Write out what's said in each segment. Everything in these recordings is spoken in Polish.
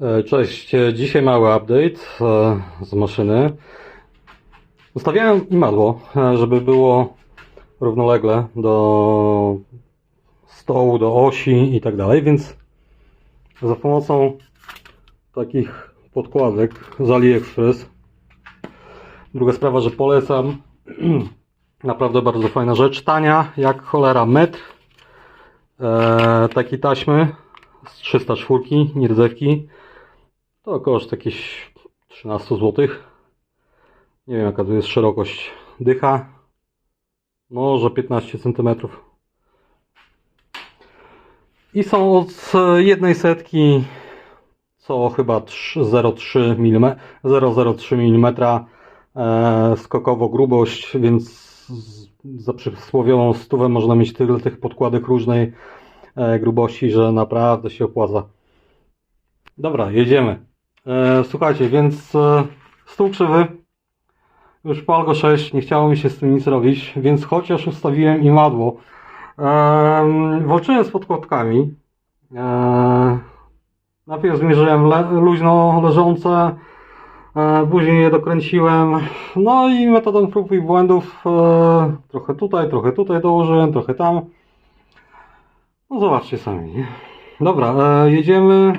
E, Cześć, E, dzisiaj mały update e, z maszyny. Ustawiałem imadło, żeby było równolegle do stołu, do osi i tak dalej, więc za pomocą takich podkładek z AliExpress. Druga sprawa, że polecam. Naprawdę bardzo fajna rzecz. Tania jak cholera metr. E, takiej taśmy z 304 nierdzewki. To koszt jakieś 13 zł. Nie wiem jaka tu jest szerokość dycha. Może 15 cm. I są od jednej setki co chyba trz- 0,3 mm, 0,03 mm skokowo grubość, więc za przysłowiową stówę można mieć tyle tych podkładek różnej e, grubości, że naprawdę się opłaca. Dobra, jedziemy. E, słuchajcie, więc e, stół krzywy, już po Algo 6, nie chciało mi się z tym nic robić, więc chociaż ustawiłem imadło, e, walczyłem z podkładkami. E, najpierw zmierzyłem le, luźno leżące, e, później je dokręciłem, no i metodą prób i błędów trochę tutaj, trochę tutaj dołożyłem, trochę tam. No zobaczcie sami. Dobra, jedziemy.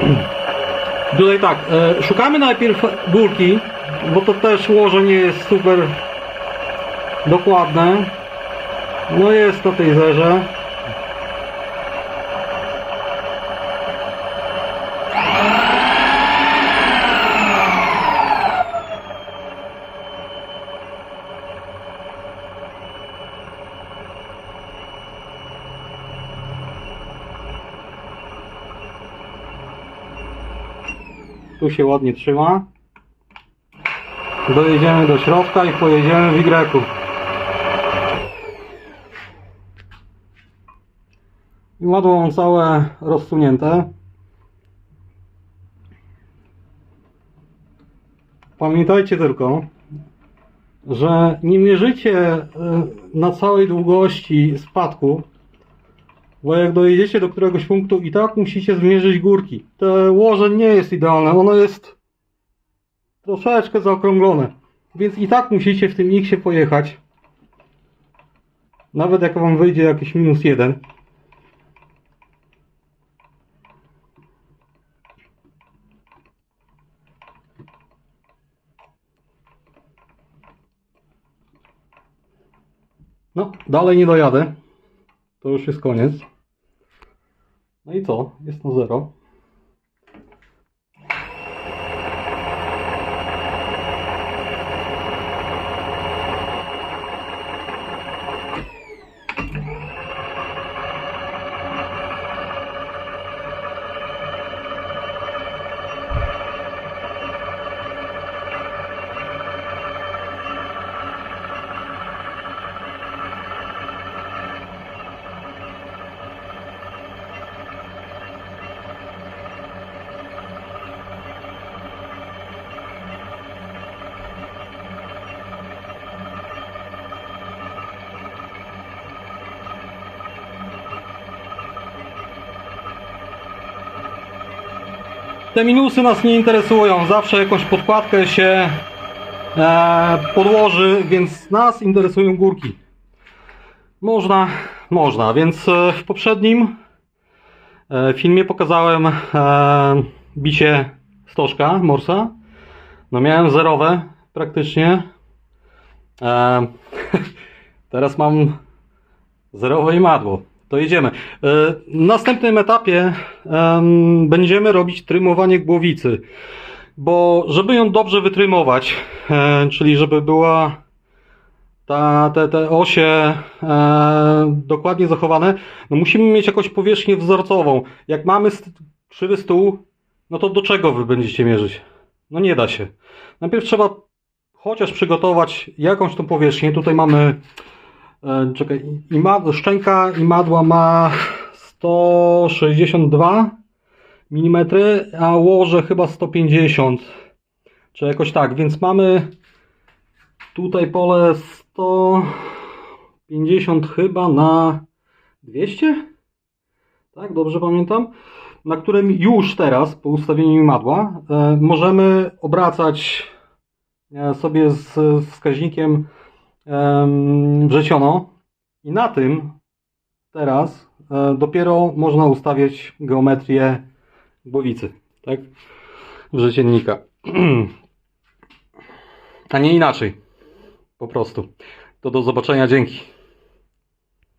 Tutaj tak, e, szukamy najpierw górki, bo to też łoże nie jest super dokładne. No jest na tej zerze. Tu się ładnie trzyma. Dojedziemy do środka i pojedziemy w Y. I Madło mam całe rozsunięte. Pamiętajcie tylko, że nie mierzycie y, na całej długości spadku, bo jak dojedziecie do któregoś punktu i tak musicie zmierzyć górki. To łoże nie jest idealne, ono jest troszeczkę zaokrąglone. Więc i tak musicie w tym X pojechać. Nawet jak wam wyjdzie jakieś minus jeden. No, dalej nie dojadę. To już jest koniec. No i co? Jest na zero. Te minusy nas nie interesują. Zawsze jakąś podkładkę się e, podłoży, więc nas interesują górki. Można, można. Więc e, w poprzednim e, filmie pokazałem e, bicie stożka Morsa. No miałem zerowe praktycznie. E, teraz mam zerowe i madło. To jedziemy. E, W następnym etapie em, będziemy robić trymowanie głowicy. Bo żeby ją dobrze wytrymować, e, czyli żeby była ta, te, te osie e, dokładnie zachowane, no musimy mieć jakąś powierzchnię wzorcową. Jak mamy krzywy stół, no to do czego wy będziecie mierzyć? No nie da się. Najpierw trzeba chociaż przygotować jakąś tą powierzchnię. Tutaj mamy E, Czekaj, ima, szczęka imadła ma 162 mm, a łoże chyba 150. Czy jakoś tak, więc mamy tutaj pole 150 chyba na 200? tak? Dobrze pamiętam? Na którym już teraz, po ustawieniu madła, e, możemy obracać e, sobie z wskaźnikiem em, wrzeciono i na tym teraz e, dopiero można ustawiać geometrię głowicy, tak? A nie inaczej. Po prostu. To do zobaczenia, dzięki.